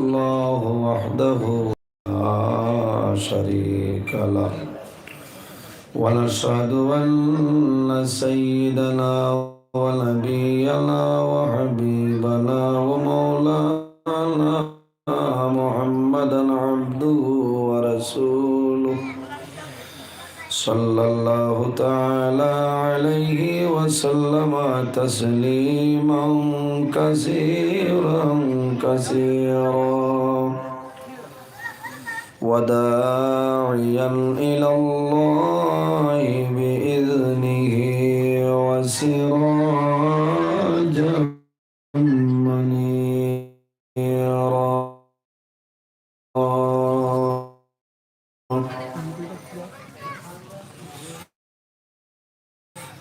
الله وحده لا شريك له ونشهد أن سيدنا ونبينا وحبيبنا ومولانا محمدا عبده ورسوله صلى الله تعالى عليه وسلم تسليما كثيرا كثيرا وداعيا إلى الله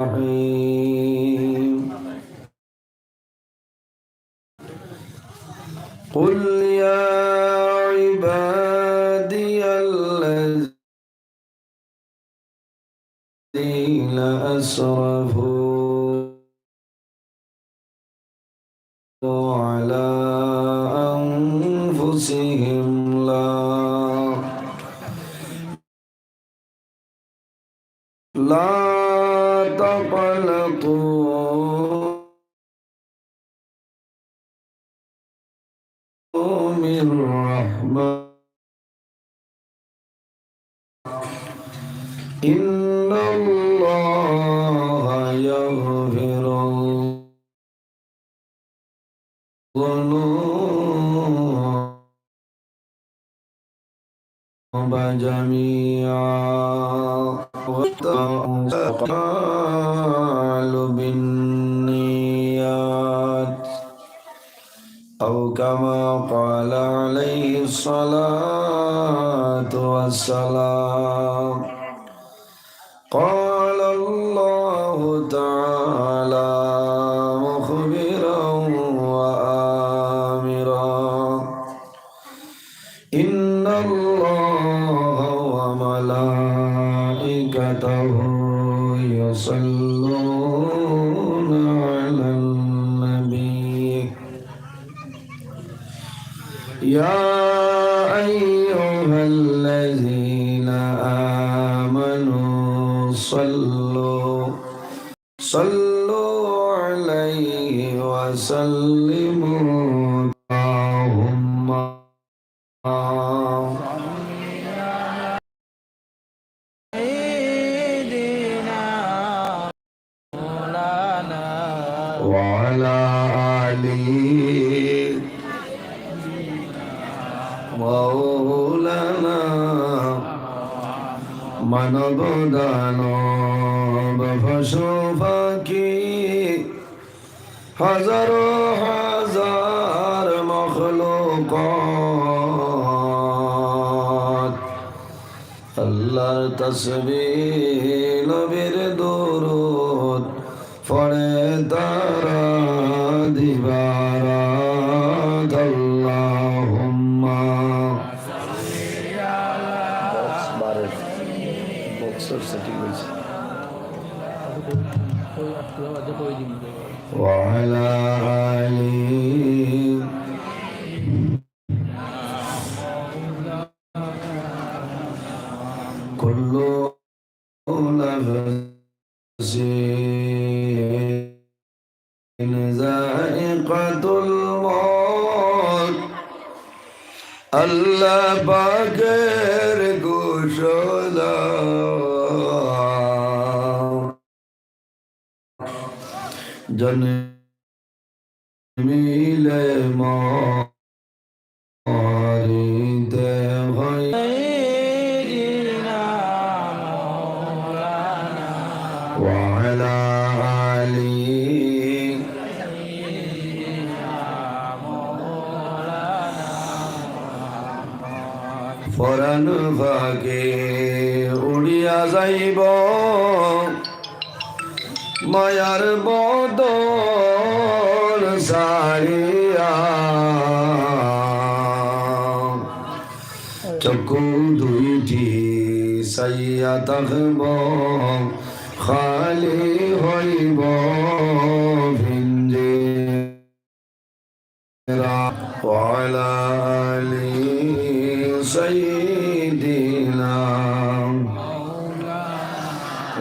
الرحيم. قل يا عبادي الذين أسرفوا على أنفسهم لا لا تقنطوا من رحمة إن الله يغفر الذنوب جميعا وقال بالنيات أو كما قال عليه الصلاة والسلام أيها الذين آمنوا صلوا صلوا عليه وسلموا. اللهم وعلى آله মানবদান পশুপাখি হাজারো হাজার মখলুক আল্লাহর তসবিহ নবীর দরুদ পড়ে তারা وعلى آله كل نفس ذائقة الموت. ألا باقي জন মিলে মরিতে হয় وعلى آله ফরান ফাঁকে উড়িয়া যাইব মায়ার বদল সারিয়া চকু দুইটি সাইয়া থাকব খালি হইব ভিঞ্জে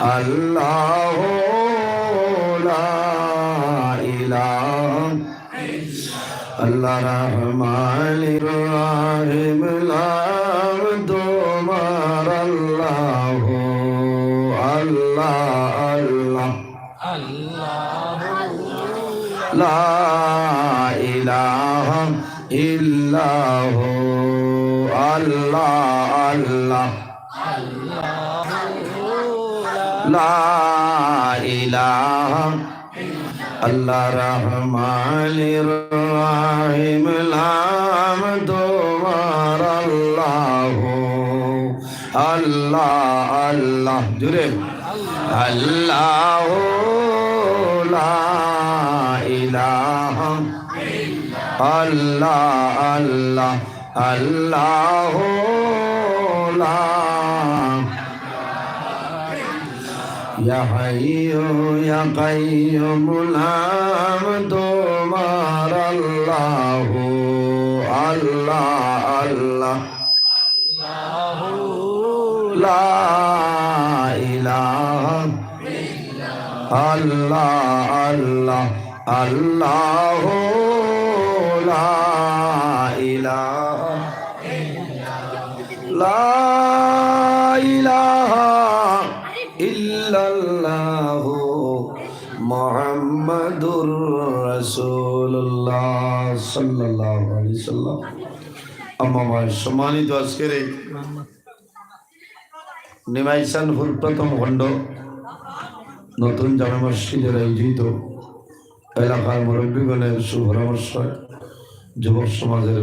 আল্লাহ আল্লাহ রহমান রহিম লাম তোমার আল্লাহ আল্লাহ আল্লাহ আল্লাহ। লা ইলাহা ইল্লাহু, আল্লাহ আল্লাহ। আল্লাহ রহমান রাহিম নাম তোমার আল্লাহ আল্লাহ আল্লাহ জুড়ে। আল্লাহ লা আল্লাহ আল্লাহ আল্লাহ ইয়া হাইয়ু ইয়া কাইয়ুম নাম তোমার আল্লাহ আল্লাহ আল্লাহ। লা ইলাহা আল্লাহ আল্লাহ। আল্লাহ সম্মানিত আজকের এই নিমাইসান ফুল প্রথম খণ্ড নতুন জামে মসজিদের আয়োজিত এলাকার মুরব্বীগণের সুপরামর্শ যুবক সমাজের